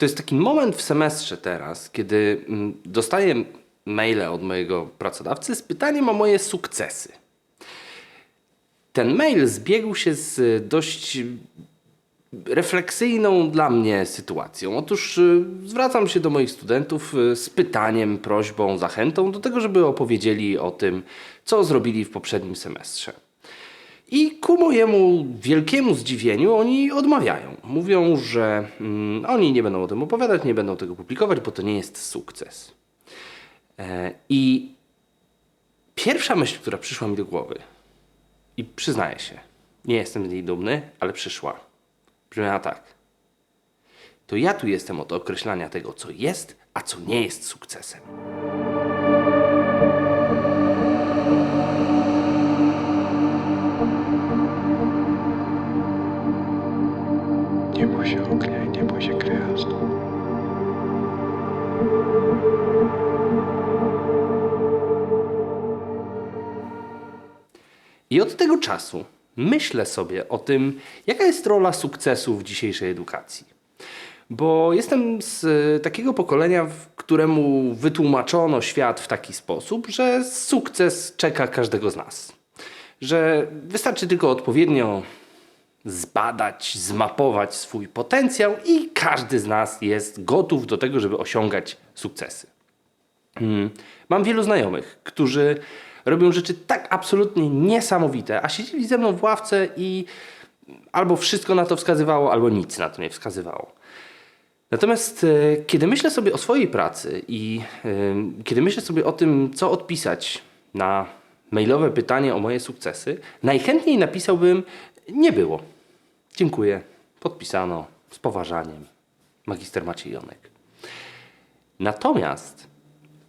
To jest taki moment w semestrze teraz, kiedy mm, dostaję maile od mojego pracodawcy z pytaniem o moje sukcesy. Ten mail zbiegł się z dość refleksyjną dla mnie sytuacją. Otóż y, zwracam się do moich studentów y, z pytaniem, prośbą, zachętą do tego, żeby opowiedzieli o tym, co zrobili w poprzednim semestrze. I ku mojemu wielkiemu zdziwieniu oni odmawiają. Mówią, że mm, oni nie będą o tym opowiadać, nie będą tego publikować, bo to nie jest sukces. E, I pierwsza myśl, która przyszła mi do głowy, i przyznaję się, nie jestem z niej dumny, ale przyszła. Brzmiała tak. To ja tu jestem od określania tego, co jest, a co nie jest sukcesem. Się. I od tego czasu myślę sobie o tym, jaka jest rola sukcesu w dzisiejszej edukacji. Bo jestem z takiego pokolenia, któremu wytłumaczono świat w taki sposób, że sukces czeka każdego z nas. Że wystarczy tylko odpowiednio zbadać, zmapować swój potencjał i każdy z nas jest gotów do tego, żeby osiągać sukcesy. Mm. Mam wielu znajomych, którzy robią rzeczy tak absolutnie niesamowite, a siedzieli ze mną w ławce i albo wszystko na to wskazywało, albo nic na to nie wskazywało. Natomiast e, kiedy myślę sobie o swojej pracy i e, kiedy myślę sobie o tym, co odpisać na mailowe pytanie o moje sukcesy, najchętniej napisałbym nie było. Dziękuję. Podpisano z poważaniem. Magister Maciej Jonek. Natomiast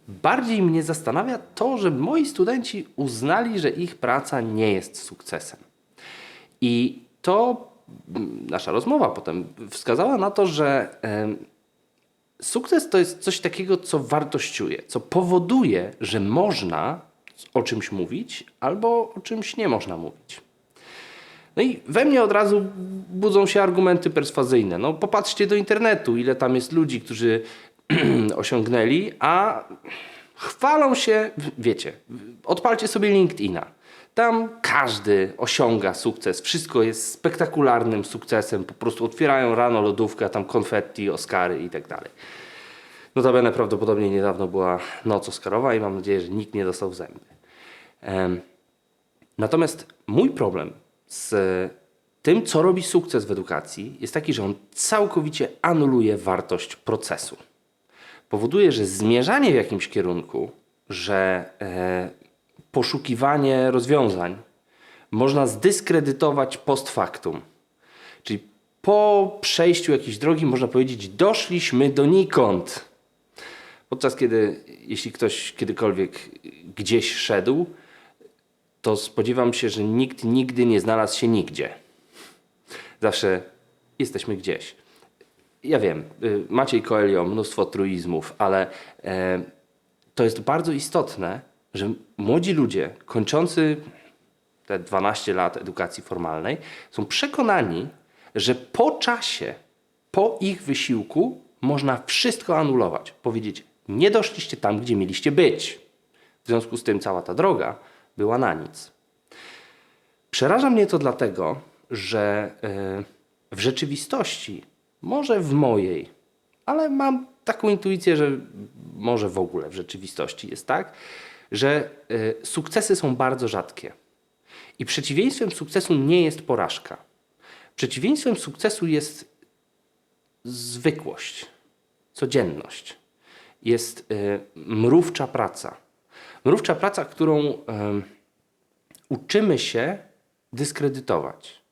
bardziej mnie zastanawia to, że moi studenci uznali, że ich praca nie jest sukcesem. I to mm, nasza rozmowa potem wskazała na to, że em, sukces to jest coś takiego, co wartościuje, co powoduje, że można o czymś mówić albo o czymś nie można mówić. No i we mnie od razu budzą się argumenty perswazyjne. No popatrzcie do internetu, ile tam jest ludzi, którzy osiągnęli, a chwalą się, wiecie, odpalcie sobie LinkedIna. Tam każdy osiąga sukces, wszystko jest spektakularnym sukcesem, po prostu otwierają rano lodówkę, tam konfetti, Oscary i tak dalej. Notabene prawdopodobnie niedawno była noc Oscarowa i mam nadzieję, że nikt nie dostał w zęby. Natomiast mój problem z tym, co robi sukces w edukacji, jest taki, że on całkowicie anuluje wartość procesu. Powoduje, że zmierzanie w jakimś kierunku, że e, poszukiwanie rozwiązań można zdyskredytować post factum. Czyli po przejściu jakiejś drogi można powiedzieć, doszliśmy donikąd. Podczas kiedy, jeśli ktoś kiedykolwiek gdzieś szedł, to spodziewam się, że nikt nigdy nie znalazł się nigdzie. Zawsze jesteśmy gdzieś. Ja wiem, y, Maciej Coelho, mnóstwo truizmów, ale e, to jest bardzo istotne, że młodzi ludzie kończący te 12 lat edukacji formalnej są przekonani, że po czasie, po ich wysiłku można wszystko anulować. Powiedzieć, nie doszliście tam, gdzie mieliście być. W związku z tym cała ta droga była na nic. Przeraża mnie to dlatego, że y, w rzeczywistości, może w mojej, ale mam taką intuicję, że może w ogóle w rzeczywistości jest tak, że y, sukcesy są bardzo rzadkie. I przeciwieństwem sukcesu nie jest porażka. Przeciwieństwem sukcesu jest zwykłość, codzienność. Jest y, mrówcza praca. Mrówcza praca, którą uczymy się dyskredytować.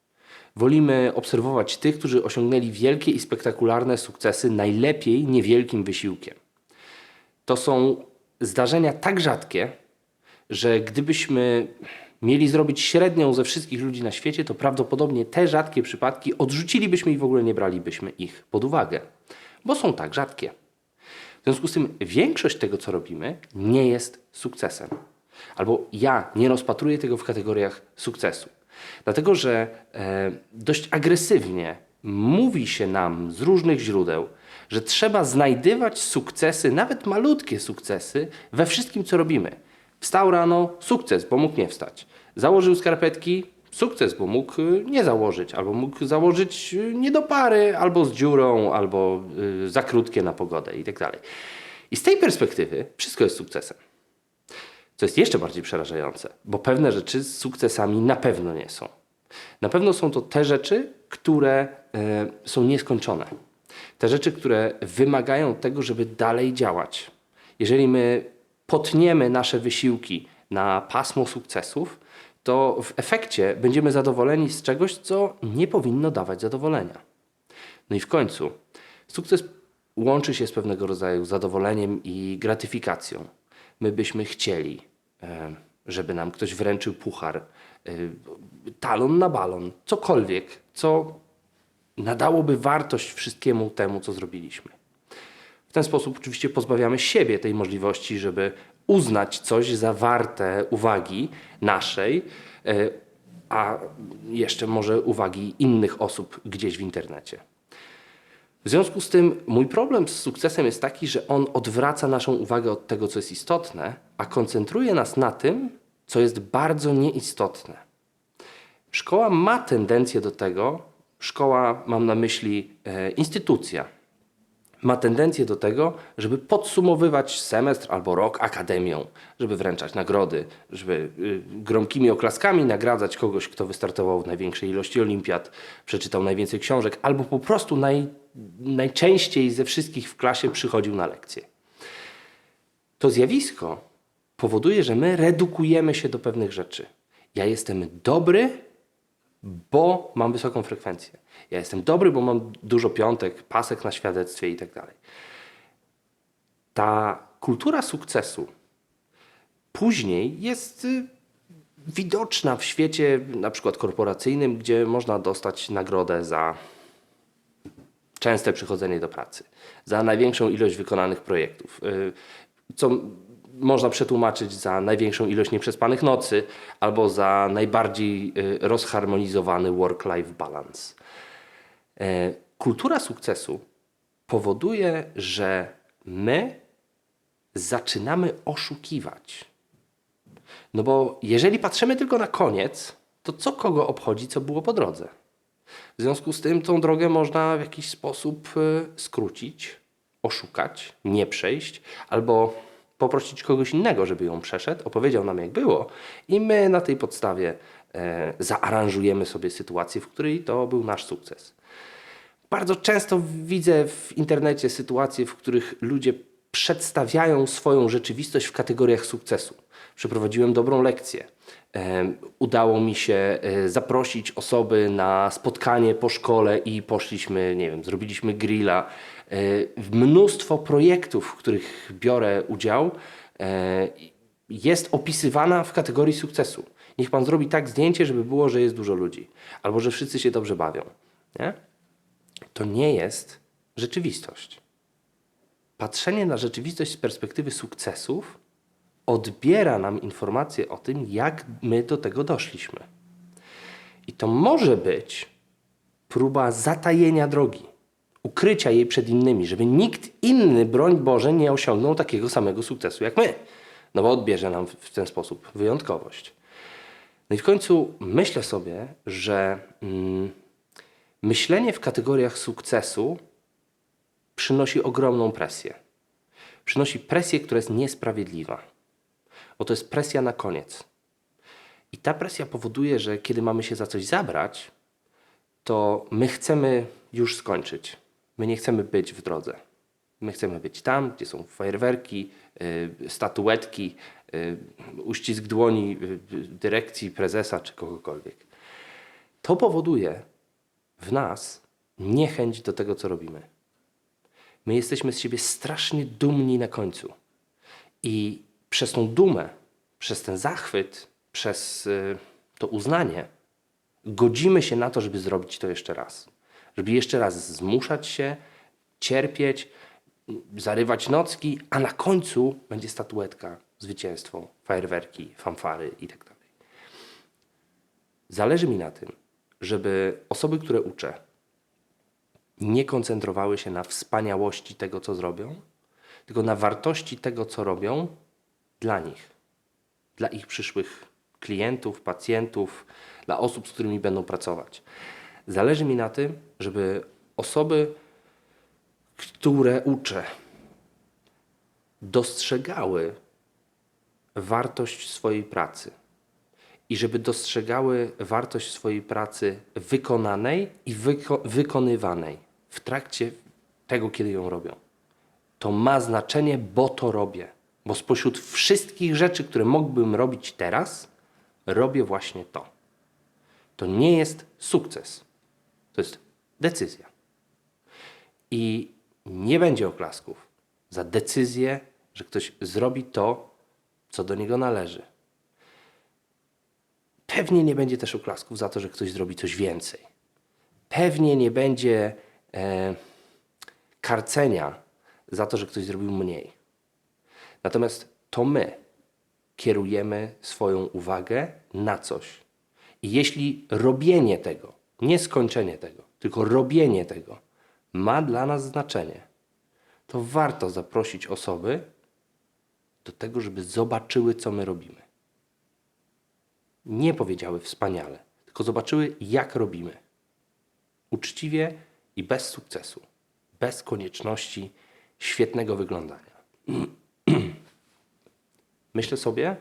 Wolimy obserwować tych, którzy osiągnęli wielkie i spektakularne sukcesy, najlepiej niewielkim wysiłkiem. To są zdarzenia tak rzadkie, że gdybyśmy mieli zrobić średnią ze wszystkich ludzi na świecie, to prawdopodobnie te rzadkie przypadki odrzucilibyśmy i w ogóle nie bralibyśmy ich pod uwagę, bo są tak rzadkie. Związku z tym większość tego, co robimy, nie jest sukcesem. Albo ja nie rozpatruję tego w kategoriach sukcesu. Dlatego, że e, dość agresywnie mówi się nam z różnych źródeł, że trzeba znajdywać sukcesy, nawet malutkie sukcesy, we wszystkim, co robimy. Wstał rano, sukces, bo mógł nie wstać. Założył skarpetki, sukces, bo mógł y, nie założyć, albo mógł założyć y, nie do pary, albo z dziurą, albo y, za krótkie na pogodę i tak dalej. I z tej perspektywy wszystko jest sukcesem. Co jest jeszcze bardziej przerażające, bo pewne rzeczy z sukcesami na pewno nie są. Na pewno są to te rzeczy, które e, są nieskończone. Te rzeczy, które wymagają tego, żeby dalej działać. Jeżeli my potniemy nasze wysiłki na pasmo sukcesów, to w efekcie będziemy zadowoleni z czegoś, co nie powinno dawać zadowolenia. No i w końcu, sukces łączy się z pewnego rodzaju zadowoleniem i gratyfikacją. My byśmy chcieli, e, żeby nam ktoś wręczył puchar, e, talon na balon, cokolwiek, co nadałoby wartość wszystkiemu temu, co zrobiliśmy. W ten sposób oczywiście pozbawiamy siebie tej możliwości, żeby uznać coś za warte uwagi naszej, e, a jeszcze może uwagi innych osób gdzieś w internecie. W związku z tym mój problem z sukcesem jest taki, że on odwraca naszą uwagę od tego, co jest istotne, a koncentruje nas na tym, co jest bardzo nieistotne. Szkoła ma tendencję do tego, szkoła, mam na myśli e, instytucja, ma tendencję do tego, żeby podsumowywać semestr albo rok akademią, żeby wręczać nagrody, żeby y, gromkimi oklaskami nagradzać kogoś, kto wystartował w największej ilości olimpiad, przeczytał najwięcej książek, albo po prostu naj, najczęściej ze wszystkich w klasie przychodził na lekcje. To zjawisko powoduje, że my redukujemy się do pewnych rzeczy. Ja jestem dobry, bo mam wysoką frekwencję. Ja jestem dobry, bo mam dużo piątek, pasek na świadectwie i tak dalej. Ta kultura sukcesu później jest y, widoczna w świecie na przykład korporacyjnym, gdzie można dostać nagrodę za częste przychodzenie do pracy, za największą ilość wykonanych projektów, y, co można przetłumaczyć za największą ilość nieprzespanych nocy albo za najbardziej y, rozharmonizowany work-life balance. E, Kultura sukcesu powoduje, że my zaczynamy oszukiwać. No bo jeżeli patrzymy tylko na koniec, to co kogo obchodzi, co było po drodze? W związku z tym tą drogę można w jakiś sposób y, skrócić, oszukać, nie przejść, albo poprosić kogoś innego, żeby ją przeszedł, opowiedział nam jak było i my na tej podstawie e, zaaranżujemy sobie sytuację, w której to był nasz sukces. Bardzo często widzę w internecie sytuacje, w których ludzie przedstawiają swoją rzeczywistość w kategoriach sukcesu. Przeprowadziłem dobrą lekcję. Em, Udało mi się e, zaprosić osoby na spotkanie po szkole i poszliśmy, nie wiem, zrobiliśmy grilla. E, Mnóstwo projektów, w których biorę udział, e, jest opisywana w kategorii sukcesu. Niech pan zrobi tak zdjęcie, żeby było, że jest dużo ludzi, albo że wszyscy się dobrze bawią. Nie? To nie jest rzeczywistość. Patrzenie na rzeczywistość z perspektywy sukcesów odbiera nam informacje o tym, jak my do tego doszliśmy. I to może być próba zatajenia drogi, ukrycia jej przed innymi, żeby nikt inny, broń Boże, nie osiągnął takiego samego sukcesu jak my. No bo odbierze nam w- ten sposób wyjątkowość. No i w końcu myślę sobie, że mm, myślenie w kategoriach sukcesu przynosi ogromną presję. Przynosi presję, która jest niesprawiedliwa, bo to jest presja na koniec. I ta presja powoduje, że kiedy mamy się za coś zabrać, to my chcemy już skończyć. My nie chcemy być w drodze. My chcemy być tam, gdzie są fajerwerki, y, statuetki, y, uścisk dłoni y, dyrekcji, prezesa czy kogokolwiek. To powoduje w nas niechęć do tego, co robimy. My jesteśmy z siebie strasznie dumni na końcu. I przez tą dumę, przez ten zachwyt, przez to uznanie, godzimy się na to, żeby zrobić to jeszcze raz. Żeby jeszcze raz zmuszać się, cierpieć, zarywać nocki, a na końcu będzie statuetka, zwycięstwo, fajerwerki, fanfary itd. Zależy mi na tym, żeby osoby, które uczę, nie koncentrowały się na wspaniałości tego, co zrobią, tylko na wartości tego, co robią dla nich, dla ich przyszłych klientów, pacjentów, dla osób, z którymi będą pracować. Zależy mi na tym, żeby osoby, które uczę, dostrzegały wartość swojej pracy i żeby dostrzegały wartość swojej pracy wykonanej i wyko- wykonywanej w trakcie tego, kiedy ją robią. To ma znaczenie, bo to robię. Bo spośród wszystkich rzeczy, które mógłbym robić teraz, robię właśnie to. To nie jest sukces. To jest decyzja. I nie będzie oklasków za decyzję, że ktoś zrobi to, co do niego należy. Pewnie nie będzie też oklasków za to, że ktoś zrobi coś więcej. Pewnie nie będzie e, karcenia za to, że ktoś zrobił mniej. Natomiast to my kierujemy swoją uwagę na coś. I jeśli robienie tego, nie skończenie tego, tylko robienie tego ma dla nas znaczenie, to warto zaprosić osoby do tego, żeby zobaczyły, co my robimy. Nie powiedziały wspaniale, tylko zobaczyły, jak robimy. Uczciwie i bez sukcesu, bez konieczności świetnego wyglądania. Myślę sobie,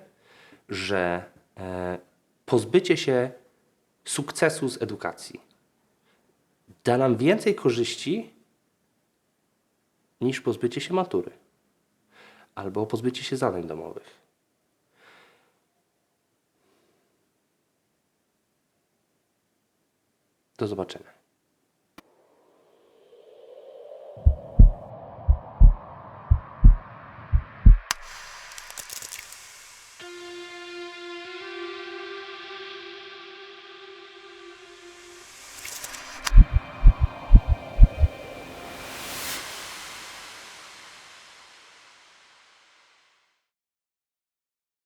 że e, pozbycie się sukcesu z edukacji da nam więcej korzyści niż pozbycie się matury albo pozbycie się zadań domowych. Do zobaczenia.